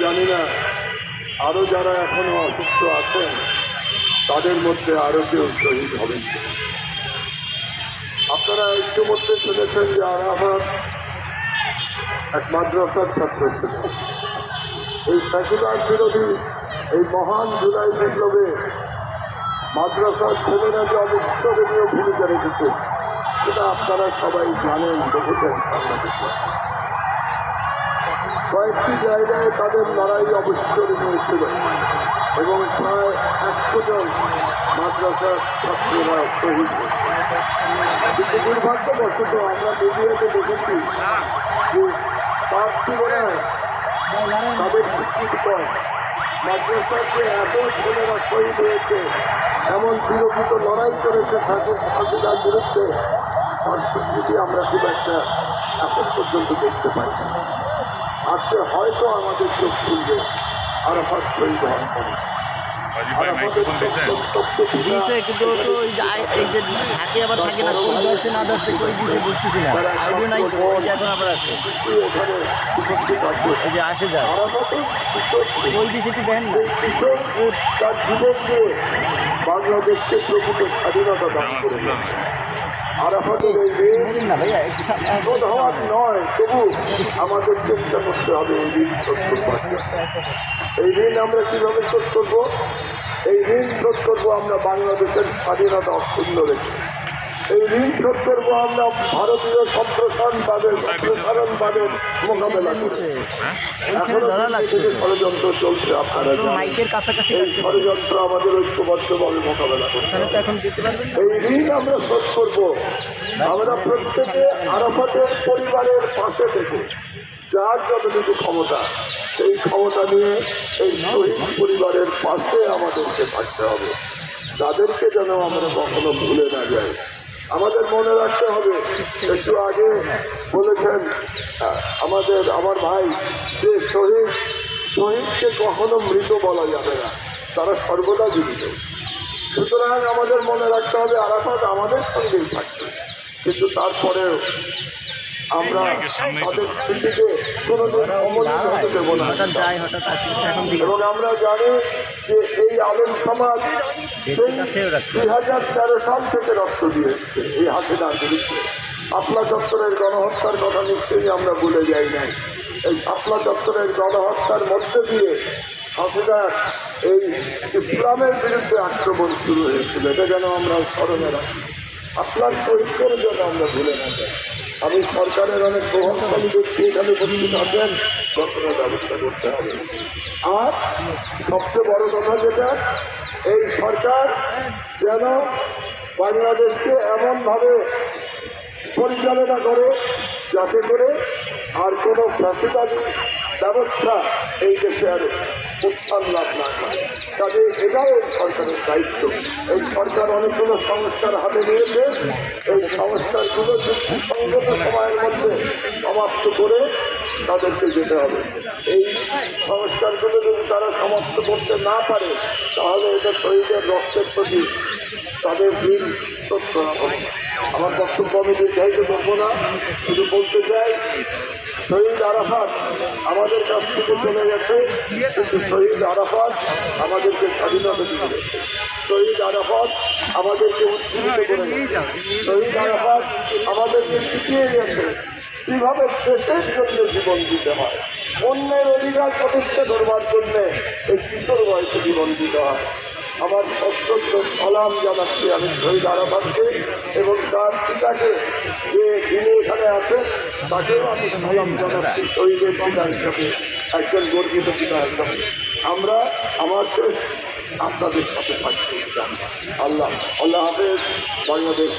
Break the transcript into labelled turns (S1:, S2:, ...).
S1: জানি না, আরও যারা এখনও অসুস্থ আছেন, তাদের মধ্যে আরও কেউ শহীদ হবেন আপনারা ইতিমধ্যে শুনেছেন যে আরাফাত এক মাদ্রাসার ছাত্র ছিল। এই ফ্যাসিবাদ বিরোধী এই মহান জুলাই বিপ্লবে মাদ্রাসার ছেলেরা যে অবিস্মরণীয় ভূমিকা রেখেছে, সেটা আপনারা সবাই জানেন, দেখেছেন বাংলাদেশে কয়েকটি জায়গায় তাদের লড়াই অবিস্মরণীয় হয়েছিল এবং প্রায় একশো জন মাদ্রাসার ছাত্ররা শহীদ। কিন্তু দুর্ভাগ্যবশত আমরা মিডিয়াতে দেখেছি যে তার তুলনায় তাদের স্বীকৃতি কম মাদ্রাসার যে এত ছেলেরা শহীদ হয়েছে, এমন বিরোধিত লড়াই করেছে ঠাকুর ঠাকুরার বিরুদ্ধে, তার স্বীকৃতি আমরা খুব একটা এখন পর্যন্ত দেখতে পাই। আজকে হয়তো আমাদের চোখ খুলবে আরাফাত শহীদ
S2: দিছে কিন্তু তো ওই যে এই যে থাকে আবার থাকে না কই ধরছে না ধরছে কই দিছে বুঝতেছি না। আইডিও নাই তো ওই যে এখন আবার আছে।
S1: এখানে উপস্থিত আছে।
S2: এই যে আসে যায়।
S1: আরাফাতের কিশোর
S2: কই দিছে একটু দেখেন না।
S1: তার জীবন দিয়ে বাংলাদেশকে প্রকৃত স্বাধীনতা দান করে
S2: না
S1: নয় তবু আমাদের করতে হবে ঋণ এই ঋণ আমরা কীভাবে শোধ করব এই ঋণ শোধ করব আমরা বাংলাদেশের স্বাধীনতা অক্ষুণ্ণ রেখে এই ঋণ শোধ করব আমরা ভারতীয় সম্প্রসারণবাদের সম্প্রসারণবাদের মোকাবেলা করে ষড়যন্ত্র চলছে আপনারা এই ষড়যন্ত্র আমাদের ঐক্যবদ্ধভাবে মোকাবেলা
S2: না
S1: এই ঋণ আমরা শোধ করব। আমরা প্রত্যেকে আরাফাতের পরিবারের পাশে থেকে যার যতটুকু ক্ষমতা সেই ক্ষমতা নিয়ে এই শহীদ পরিবারের পাশে আমাদেরকে থাকতে হবে তাদেরকে যেন আমরা কখনো ভুলে না যাই আমাদের মনে রাখতে হবে। একটু আগে বলেছেন, আমাদের, আমার ভাই, যে শহীদ, শহীদকে কখনো মৃত বলা যাবে না। তারা সর্বদা জীবিত। সুতরাং আমাদের মনে রাখতে হবে, আরাফাত আমাদের সঙ্গেই থাকবে। কিন্তু তারপরেও আমরা। তাদের স্মৃতিকে কোনোদিন অমলিত হতে দেব না। এবং আমরা জানি যে এই আলেম সমাজ সেই দুই হাজার তেরো সাল থেকে রক্ত দিয়ে এসছে এই হাসিনার বিরুদ্ধে। আপলা চত্বরের গণহত্যার কথা নিশ্চয়ই আমরা ভুলে যাই নাই। এই আপলা চত্বরের গণহত্যার মধ্যে দিয়ে হাসিনার এই ইসলামের বিরুদ্ধে আক্রমণ শুরু হয়েছিল। এটা যেন আমরা স্মরণে রাখি। আপনার শহীদদের যেন আমরা ভুলে না যাই। আমি সরকারের অনেক প্রভাবশালী ব্যক্তি এখানে উপস্থিত আছেন। যন্ত্রণার ব্যবস্থা করতে হবে। আর সবচেয়ে বড় কথা যেটা, এই সরকার যেন বাংলাদেশকে এমনভাবে পরিচালনা করে, যাতে করে আর কোনো ফ্যাসিবাদী ব্যবস্থা এই দেশে আর উত্থান লাভ না করে। কাজে এটাও সরকারের দায়িত্ব। এই সরকার অনেকগুলো সংস্কার হাতে নিয়েছে। এই সংস্কারগুলো যুক্তিসঙ্গত সময়ের মধ্যে সমাপ্ত করে তাদেরকে যেতে হবে। এই সংস্কারগুলো যদি তারা সমাপ্ত করতে না পারে, তাহলে এটা শরীরের রক্তের প্রতি তাদের করা হবে। আমার বক্তব্য আমি যে দীর্ঘায়িত করব না। শুধু বলতে চাই শহীদ আরাফাত আমাদের কাছ থেকে চলে গেছে। কিন্তু শহীদ আরাফাত আমাদেরকে স্বাধীনতা দিয়ে গেছে। শহীদ আরাফাত আমাদেরকে উজ্জীবিত করে শহীদ আরাফাত আমাদেরকে শিখিয়ে গেছে কীভাবে দেশের জন্য জীবন দিতে হয়। অন্যের অধিকার প্রতিষ্ঠা করবার জন্যে এই কিশোর বয়সে জীবন দিতে হয়। আমার অত্যন্ত সালাম জানাচ্ছি আমি শহীদ আরাফাতকে এবং তার পিতাকে যে যিনি এখানে আছেন, তাকেও আমি সালাম জানাচ্ছি শহীদের পিতা হিসাবে একজন গর্বিত পিতা হিসাবে আমরা আমার দেশ, আপনাদের সাথে থাকতে আল্লাহ আল্লাহ হাফেজ, বাংলাদেশ